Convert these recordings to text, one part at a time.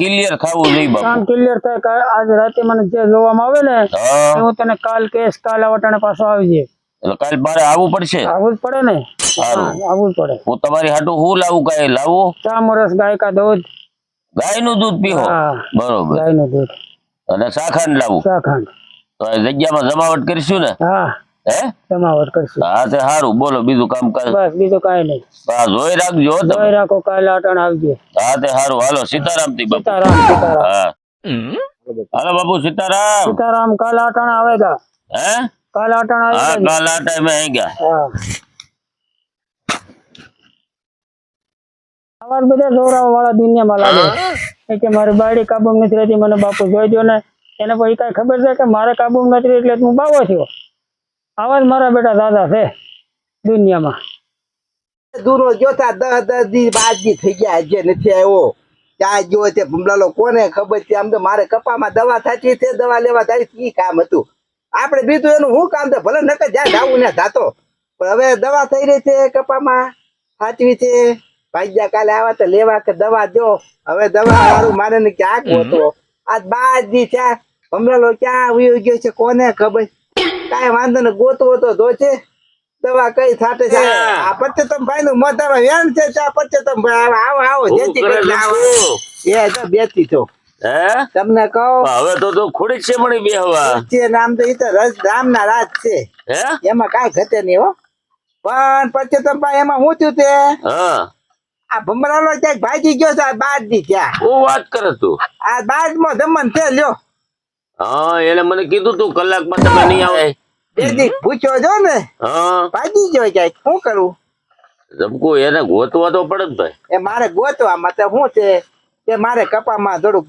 Clear થવું જોઈએ કામ ક્લિયર થાય કે આજ રાતે મને જે જોવામાં આવે ને હું. તને કાલ કેસ કાલ આવટાણે પાછો આવી જાય એટલે કાલ મારે આવવું પડશે? આવવું જ પડે ને? સારું. આવવું જ પડે. હું તમારી હાટું હું લાવું કાય લાવું? ચા મોરસ ગાય કા દૂધ? ગાયનું દૂધ પીવો. બરોબર. ગાયનું દૂધ. અને શાખાંડ લાવું. શાખાંડ તો જગ્યામાં જમાવટ કરીશું ને? હા. હે? જમાવટ કરશું. હા તે સારું બોલો બીજું કામ કાજ બસ બીજું કાઈ નહીં. હા જોઈ રાખજો તમે. જોઈ રાખો કાલે અટાણે આવજો. હા તે સારું હાલો સીતારામથી બાપુ. સીતારામ સીતારામ. હાલો બાપુ સીતારામ. સીતારામ કાલે અટાણે આવેગા હે? કાલે અટાણે હા આવેગા કાલ આ ટાઈમે આવી ગયા. હા. બધા જોરાવા વાળા દુનિયામાં લાગે કે મારી બાયડી કાબુ નથી રહેતી મને બાપુ જોઈ દો ને. એને પછી કઈ ખબર છે કે મારે કાબુ નથી એટલે હું બાવો થયો. આવા જ મારા બેટા દાદા છે દુનિયામાં. દૂરો જોતા દસ દસ દી બાજી થઈ ગયા આજે નથી આવ્યો. ત્યાં જો તે ભમલાલો કોને ખબર છે? આમ તો મારે કપામાં દવા થાચી તે દવા લેવા થાય એ કામ હતું. આપણે બીજું એનું શું કામ તો ભલે નકર જ્યાં જાવું ને જાતો. પણ હવે દવા થઈ રહી છે કપામાં સાચવી છે. ભાગ્યા કાલે આવા તો લેવા કે દવા દો. હવે દવા વાળું મારે ને ક્યાંક હતો. આજ બાજી ત્યાં ભમલાલો ક્યાં વયો ગયો છે કોને ખબર? કાંઈ વાંધો ને ગોતવો તો ધોચે છે દવા કઈ થાટે છે? આ પચ્ચતમ ભાઈ નું મોઢામાં વેણ છે આ પચ્ચતમ ભાઈ આવો આવો જેથી કરીને આવો. એ તો બેસી છો તમને કહો? હવે તો તો ખોડી છે મળી બેહવા છે નામ તો ઈ તો રસ રામ ના રાજ છે. હે? એમાં કાઈ ઘટે નહીં હો. પણ પચ્ચતમ ભાઈ એમાં હું થયું તે? હા. આ ભમરાનો ક્યાંક ભાગી ગયો છે બાર દી ત્યાં. હું વાત કરે તું? આ બાદમાં જમન છે લ્યો. હા એને મને કીધું તું કલાકમાં તમે નહીં આવે. બે દી પૂછ્યો જો ને હા. ગયો ક્યાંક શું કરું? જમકુ એને ગોતવા તો પડે ને ભાઈ. એ મારે ગોતવામાં તો શું છે? કે મારે કપામાં થોડુંક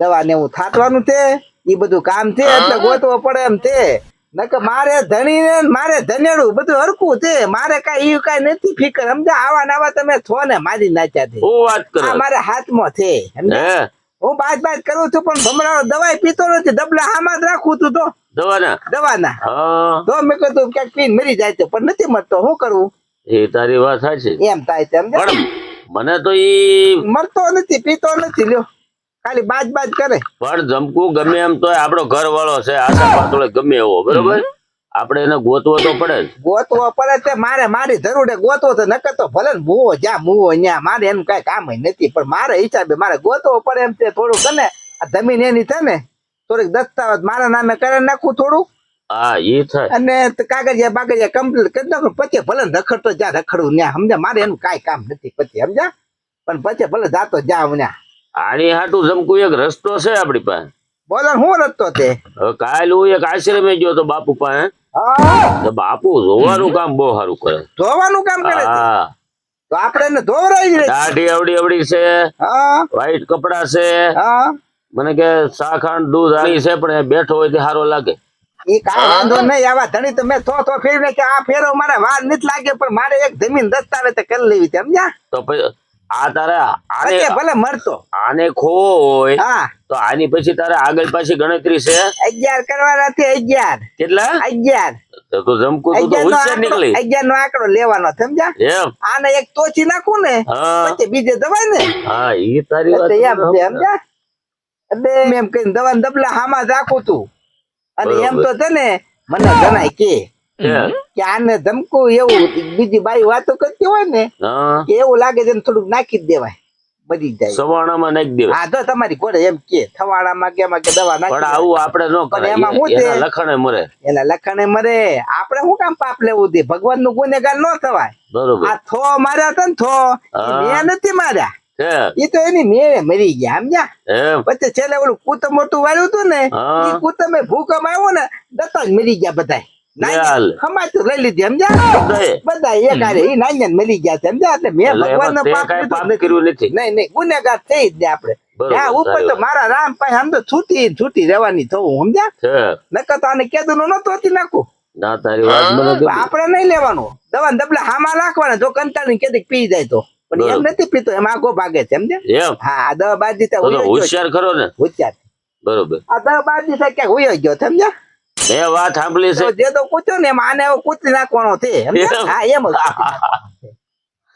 દવા ને એવું થાતવાનું છે એ બધું કામ છે એટલે ગોતવો પડે એમ છે. નકે મારે ધણી ને મારે ધનેડું બધું હરખું છે. મારે કઈ એ કઈ નથી ફિકર. સમજા આવા ને આવા તમે છો ને મારી નાચ્યા છે. વાત કરે? મારા હાથમાં છે હું? બાજ બાજ કરું છું પણ ભમરાનો દવાઈ પીતો નથી. ડબલા હામાં જ રાખું તું તો. દવાના? દવાના. હા. તો મેં કીધું ક્યાંક પીન મરી જાય છે પણ નથી મરતો શું કરવું એ તારી વાત સાચી. એમ થાય સમજ્યા? પણ મને તો ઈ મરતો નથી પીતો નથી લ્યો. ખાલી બાજ બાજ કરે. પણ જમકું ગમે એમ તો આપણો ઘર વાળો છે આશા પાતળે ગમે એવો બરોબર? આપણે એને ગોતવો તો પડે ગોતવો પડે તે મારે મારી જરૂર ગોતવો તો નકર તો ભલે મુવો જ્યાં મુવો ત્યાં મારે એનું કઈ કામ નથી પણ મારે હિસાબે મારે ગોતવો પડે એમ તે થોડું કને આ જમીન એની છે ને થોડીક દસ્તાવેજ. મારા નામે કરી નાખું થોડું? હા ઈ થાય. અને કાગળિયા બાગળિયા કમ્પ્લીટ કરી નાખું. પછી ભલે રખડતો જા રખડવું ત્યાં સમજા મારે એનું કાંઈ કામ નથી પછી સમજા પણ પછી ભલે જાતો જાઉં ત્યાં. આની હાટું જમકું એક રસ્તો છે આપડી પાસે. બોલો હું રસ્તો તે કાલ હું એક આશ્રમે ગયો તો બાપુ પાસે. બાપુ જોવાનું કામ બહુ સારું કરે. ધોવાનું કામ કરે હા. તો આપણે એને ધોવરાઈ જ દાઢી અવડી અવડી છે. હા. વ્હાઈટ કપડા છે. હા. મને કે શાખાંડ દૂધ આની છે પણ બેઠો હોય તે સારો લાગે. કાંઈ વાંધો નહીં આવા ધણી તો મેં થો થો ફેરવી કે આ ફેરો મારે વાર નથી લાગે પણ મારે એક જમીન દસ્તાવેજ તો કરી લેવી છે સમજ્યા? તો આ તારે આને ભલે મળતો આને ખોવો હોય તો આની પછી તારે આગળ પાછી ગણતરી છે? અગિયાર કરવાના છે અગિયાર. કેટલા? અગિયાર. તો તું જમકુ તો અગિયાર નો હોશિયાર આંકડો નીકળી. અગિયાર નો આંકડો લેવાનો સમજ્યા? આને એક તોચી નાખું ને પછી બીજે દવાય ને. હા એ તારી વાત સમજ્યા? એટલે એમ કઈ દવા ડબલા હામાં રાખું તું. અને એમ તો છે ને મને જણાય કે કે આને ધમકું એવું બીજી બાઈ વાતો કરતી હોય ને કે એવું લાગે છે થોડુંક નાખી જ દેવાય બધી જાય. સવાણામાં નાખી દેવાય. હા તો તમારી ઘોડે એમ કે થવાડામાં કે એમાં કે દવા પણ આવું આપણે ન કરે એમાં શું છે? લખણે મરે. એના લખણે મરે. આપણે શું કામ પાપ લેવું દે ભગવાનનું ગુનેગાર ન થવાય. બરોબર. આ થો માર્યા હતા ને થો. મેં નથી માર્યા. ઈ તો એની મેળે મરી ગયા સમજ્યા? પછી છેલ્લે ઓલું કૂતમ મોટું વાળ્યું હતું ને. ઈ કૂતમે ભૂકંપ આવ્યો ને દત્તા મરી ગયા બધા ખમાતું લઈ લીધી સમજ્યા? બધા નાન્યા મરી ગયા છે સમજ્યા? એટલે મેં ભગવાન એમાં પાપ કર્યું નથી. નહીં નહીં ગુનેગાર થઈ જ ને આપડે ત્યાં ઉપર તો મારા રામ પાસે આમ તો છૂટી છૂટી રહેવાની થવું સમજ્યા? નકર તો આને કેદું નું નતું હતી નાખું. આપણે નહીં લેવાનું. દવા દબલા હામાં રાખવાના જો કંટાળીને કેદી પી જાય તો. પણ એમ નથી પીતો એમ આખો ભાગે છે સમજે એમ? હા આ દવા બાદ દીધા તો તો હુયો હોશિયાર ખરો ને. હોશિયાર. બરોબર. આ દવા બાદ દીધા ક્યાંક હોય ગયો સમજ્યા? એ વાત સાંભળી છે. જે તો કૂચ્યો ને માને કૂચી નાખવાનો છે હા એમ કૂચી છે.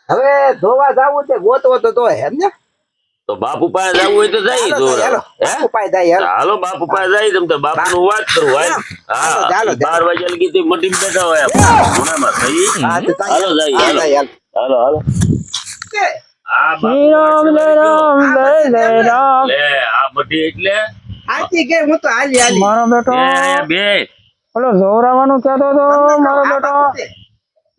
હવે ધોવા જાવું છે ગોતવો તો ધોય ને તો બાપુ પાસે જવું હોય તો જાય હાલો હાલો. બાપુ પાસે જાય, હાલો. હાલો બાપુ પાસે જાય તમ તો બાપુ. નું વાત કરું હાલ. હા બાર વાગ્યા લગી તે મટી બેઠા હોય હા, તો હાલો જાય હાલો હાલો. આ બાપુ શ્રી રામ વાત રામ જય જય રામ. લે આ બધી એટલે? આથી કે હું તો હાલી હાલી. મારો બેટો. બે. ઓલો જોરાવાનું કહેતો હતો મારો બેટો. છે.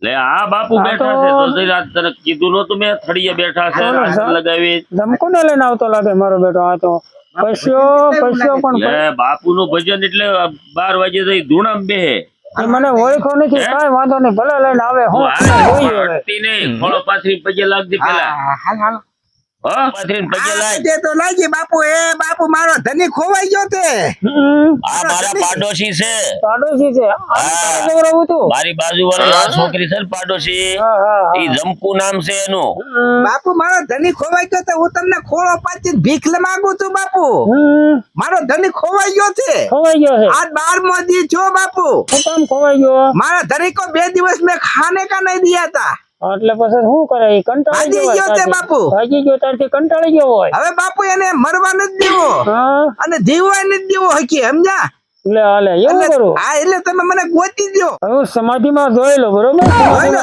લે આ બાપુ બેઠા તો- છે તો તને કીધું નતું મેં થડીએ બેઠા છે લગાવી ધમકો ને લઈને આવતો લાગે મારો બેટો આ તો. પૈસો પૈસો પણ લે બાપુ નું ભજન એટલે બાર વાગે જઈ ધૂણામ બેહે. મને ઓળખો નથી કઈ વાંધો નહીં. ભલે લઈને આવે હું જોઈએ ખોળો પાથરી પગે લાગજે પેલા. હાલ, હાલ. બાપુ એ બાપુ મારો ધની ખોવાઈ ગયો તે. આ મારા પાડોશી છે. પાડોશી છે? આ તારે જોવરાવું તું. મારી બાજુ વાળી છોકરી છે પાડોશી. હા હા હા. ઈ જંપુ નામ છે એનું. બાપુ મારો ધની ખોવાઈ ગયો તો. હું તમને ખોળો પાછી ભીખ માંગુ છું બાપુ. મારો ધની ખોવાઈ ગયો છે. ખોવાઈ ગયો છે. આજ બાર દી છો બાપુ. ખોવાઈ ગયો? મારા ધની કો બે દિવસ મેં ખાને કા નહીં દિયા હતા એટલે પછી શું કરે? એ કંટાળી ગયો તે બાપુ. ભાગી ગયો ત્યારથી કંટાળી ગયો હોય. હવે બાપુ એને મરવા નથી દેવો. અને જીવવા નથી દેવો હકી સમજ્યા? એટલે હાલે એવું કરું. હા એટલે તમે મને ગોતી દ્યો. હું સમાધિમાં જોઈ લો બરોબર? જોઈ લો.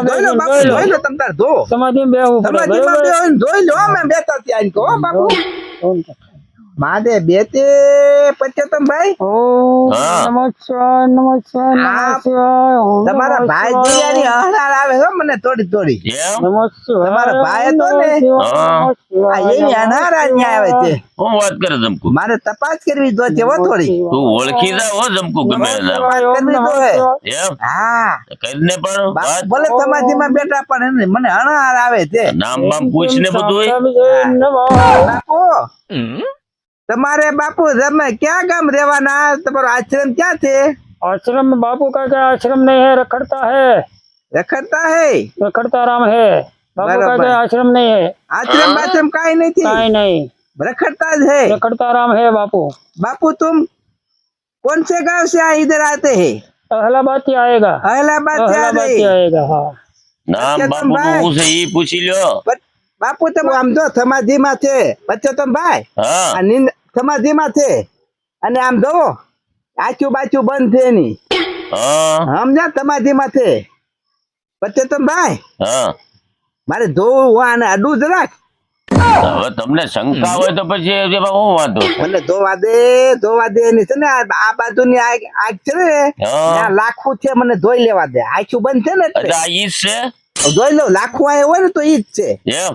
ધોઈ તાર ધો સમાધિમાં બેહવું પડે બરોબર? બેહીને ધોઈ લો અમે બેતા ત્યાં બાપુ. માદે બેતે પચેતમ ભાઈ. નમઃ નમઃ નમઃ તમારા ભાઈ આવે હો મને થોડી થોડી. તમારા ભાઈ હતો ને? આ એની આવે છે. હું વાત કરે મારે તપાસ કરવી જો છે હો થોડી. તું ઓળખી જા હો જંપુ ગમે એના. કરવી તો હે. એમ? હા. કરીને પણ બાપુ વાત ભલે સમાધિમાં બેઠા પણ એને મને અણહાર આવે છે. નામ બામ પૂછ ને બધું નમઃ. બાપુ. તમારે બાપુ તમે ક્યાં ગામ રહેવાના તમારો આશ્રમ ક્યાં છે आश्रम में बापू का क्या आश्रम नहीं है रखड़ता है રખડતા હે रखड़ता राम है बापू का बराबर। क्या आश्रम नहीं है આશ્રમ બાશ્રમ કાંઈ નથી नहीं नहीं रखड़ता જ है रखड़ता राम है बापू बापू तुम कौन से गांव से यहाँ इधर आते हैं अहलाबाद ही आएगा अहलाबाद से आ अहलाबाद रहे ही आएगा हाँ નામ કેતન બાપુ ભાઈ. હું છે ઈ પૂછી લ્યો પણ બાપુ તમે આમ જો સમાધિમાં છે બચ્ચો ભાઈ. હા. માં નીંદ છે. અને આમ જો આચું બાચું બંધ છે એની. સમજા સમાધિ માં છે. બચ્ચો ભાઈ. મારે ધોવું આને અડું જરાક હવે તમને શંકા હોય તો પછી હું વાંધો? મને ધોવા દે ધોવા દે એની છે ને આ બાજુ ની આગ છે ને લાખું છે મને ધોઈ લેવા દે. આખું બંધ છે ને આ ઈ છે? ધોઈ લો લાખું આયા હોય ને તો ઈ જ છે. એમ?